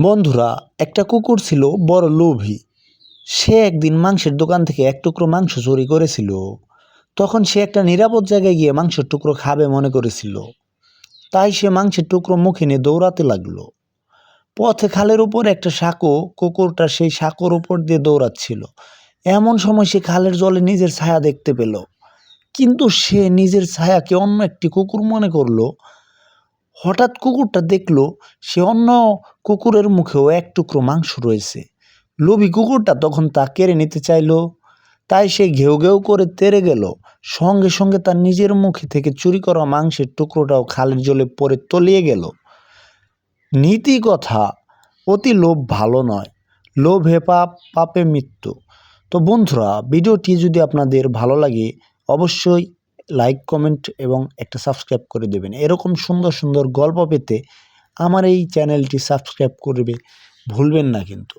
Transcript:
বন্ধুরা, একটা কুকুর ছিল বড় লোভী। সে একদিন মাংসের দোকান থেকে এক টুকরো মাংস চুরি করেছিল। তখন সে একটা নিরাপদ জায়গায় গিয়ে মাংসের টুকরো খাবে মনে করেছিল। তাই সে মাংসের টুকরো মুখে নিয়ে দৌড়াতে লাগল। পথে খালের উপর একটা সাঁকো, কুকুরটা সেই সাঁকোর উপর দিয়ে দৌড়াচ্ছিল। এমন সময় সে খালের জলে নিজের ছায়া দেখতে পেল। কিন্তু সে নিজের ছায়াকে অন্য একটি কুকুর মনে করল হঠাৎ কুকুরটা দেখল সে অন্য কুকুরের মুখেও এক টুকরো মাংস রয়েছে। লোভী কুকুরটা তখন তা কেড়ে নিতে চাইলো। তাই সে ঘেউ ঘেউ করে তেড়ে গেল। সঙ্গে সঙ্গে তার নিজের মুখে থেকে চুরি করা মাংসের টুকরোটাও খালের জলে পড়ে তলিয়ে গেল। নীতি কথা, অতি লোভ ভালো নয়। লোভে পাপ, পাপে মৃত্যু। তো বন্ধুরা, ভিডিওটি যদি আপনাদের ভালো লাগে, অবশ্যই লাইক কমেন্ট এবং একটা সাবস্ক্রাইব করে দেবেন। এরকম সুন্দর সুন্দর গল্প পেতে আমার এই চ্যানেলটি সাবস্ক্রাইব করবে। ভুলবেন না কিন্তু।